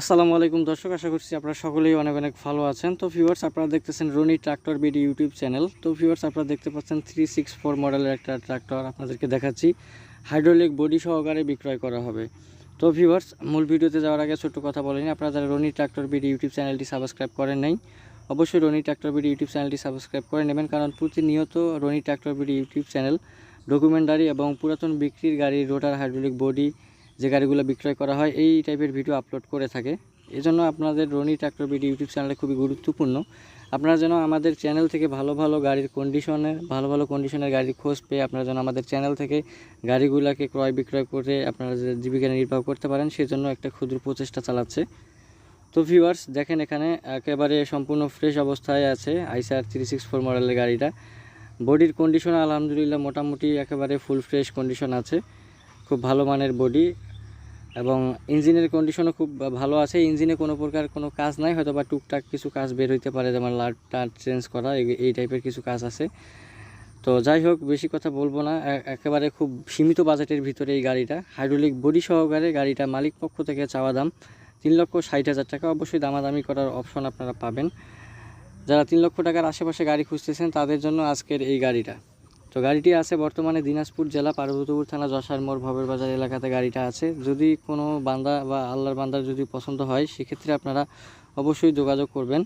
আসসালামু আলাইকুম দর্শক, আশা করছি আপনারা সকলেই অনেক অনেক ভালো আছেন। তো ভিউয়ার্স আপনারা দেখতেছেন Rony tractor BD YouTube channel. তো ভিউয়ার্স আপনারা দেখতে পাচ্ছেন থ্রি সিক্স ফোর মডেলের একটা ট্রাক্টর আপনাদেরকে দেখাচ্ছি। হাইড্রোলিক বডি সহকারে বিক্রয় করা হবে। তো ভিউয়ার্স মূল ভিডিওতে যাওয়ার আগে ছোট্ট কথা বলেনি আপনারা যারা রনি ট্রাক্টর বিডি ইউটিউব চ্যানেলটি সাবস্ক্রাইব করেন নাই, অবশ্যই রনি ট্রাক্টর বিডি ইউটিউব চ্যানেলটি সাবস্ক্রাইব করে নেবেন, কারণ প্রতিনিয়ত Rony tractor BD YouTube channel documentary এবং পুরাতন বিক্রির গাড়ি রোটার হাইড্রোলিক বডি যে গাড়িগুলো বিক্রয় করা হয়, এই টাইপের ভিডিও আপলোড করে থাকে। এজন্য আপনাদের রনি ট্রাক্টর বিডি ইউটিউব চ্যানেলে খুবই গুরুত্বপূর্ণ। আপনারা যেন আমাদের চ্যানেল থেকে ভালো ভালো গাড়ির কন্ডিশনে ভালো ভালো কন্ডিশনের গাড়ির খোঁজ পেয়ে আপনারা যেন আমাদের চ্যানেল থেকে গাড়িগুলোকে ক্রয় বিক্রয় করে আপনারা যে জীবিকা নির্বাহ করতে পারেন, সেজন্য একটা ক্ষুদ্র প্রচেষ্টা চালাচ্ছে। তো ভিউয়ার্স দেখেন এখানে একেবারে সম্পূর্ণ ফ্রেশ অবস্থায় আছে আইসার থ্রি সিক্স ফোর মডেলের গাড়িটা। বডির কন্ডিশন আলহামদুলিল্লাহ মোটামুটি একেবারে ফুল ফ্রেশ কন্ডিশন আছে। খুব ভালো মানের বডি এবং ইঞ্জিনের কন্ডিশনও খুব ভালো আছে। ইঞ্জিনে কোনো প্রকার কোনো কাজ নাই, হয়তো বা টুকটাক কিছু কাজ বের হইতে পারে, যেমন লাট টাট চেঞ্জ করা, এই- টাইপের কিছু কাজ আছে। তো যাই হোক, বেশি কথা বলব না। একেবারে খুব সীমিত বাজেটের ভিতরে এই গাড়িটা। হাইড্রোলিক বডি সহকারে গাড়িটা মালিক পক্ষ থেকে চাওয়া দাম তিন লক্ষ ষাট হাজার টাকা। অবশ্যই দামাদামি করার অপশন আপনারা পাবেন। যারা তিন লক্ষ টাকার আশেপাশে গাড়ি খুঁজতেছেন, তাদের জন্য আজকের এই গাড়িটা। তো গাড়িটি আছে বর্তমানে দিনাজপুর জেলা পার্বতীপুর থানা যশার মোড় ভবের বাজার এলাকাতে গাড়িটা আছে। যদি কোনো বান্দা বা আল্লাহর বান্দার যদি পছন্দ হয়, সেক্ষেত্রে আপনারা অবশ্যই যোগাযোগ করবেন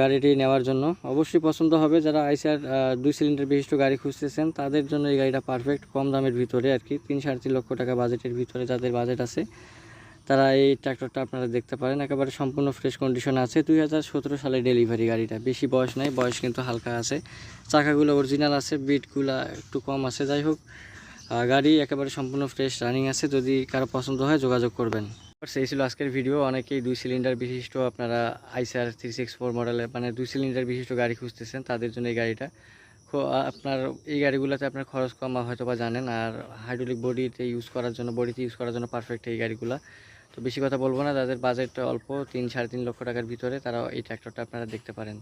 গাড়িটি নেওয়ার জন্য। অবশ্যই পছন্দ হবে যারা আইসার দুই সিলিন্ডার বিশিষ্ট গাড়ি খুঁজতেছেন, তাদের জন্য এই গাড়িটা পারফেক্ট কম দামের ভিতরে আর কি। তিন সাড়ে তিন লক্ষ টাকা বাজেটের ভিতরে যাদের বাজেট আছে। তারা এই ট্র্যাক্টরটা আপনারা দেখতে পারেন। একেবারে সম্পূর্ণ ফ্রেশ কন্ডিশন আছে। দুই হাজার সতেরো সালে ডেলিভারি গাড়িটা। বেশি বয়স নাই, বয়স কিন্তু হালকা আছে। চাকাগুলো অরিজিনাল আছে বিটগুলো একটু কম আছে। যাই হোক গাড়ি একেবারে সম্পূর্ণ ফ্রেশ রানিং আছে। যদি কারও পছন্দ হয়, যোগাযোগ করবেন। সেই ছিল আজকের ভিডিও অনেকেই দুই সিলিন্ডার বিশিষ্ট আপনারা আইসার থ্রি সিক্স ফোর মডেলের মানে দুই সিলিন্ডার বিশিষ্ট গাড়ি খুঁজতেছেন, তাদের জন্য এই গাড়িটা। আপনার এই গাড়িগুলোতে আপনার খরচ কম হয়তো বা জানেন। আর হাইড্রোলিক বডিতে ইউজ করার জন্য বডিতে ইউজ করার জন্য পারফেক্ট এই গাড়িগুলো। তো বেশি কথা বলব না, তাদের বাজেটটা অল্প, তিন সাড়ে তিন লক্ষ টাকার ভিতরে তারা এই ট্র্যাক্টরটা আপনারা দেখতে পারেন।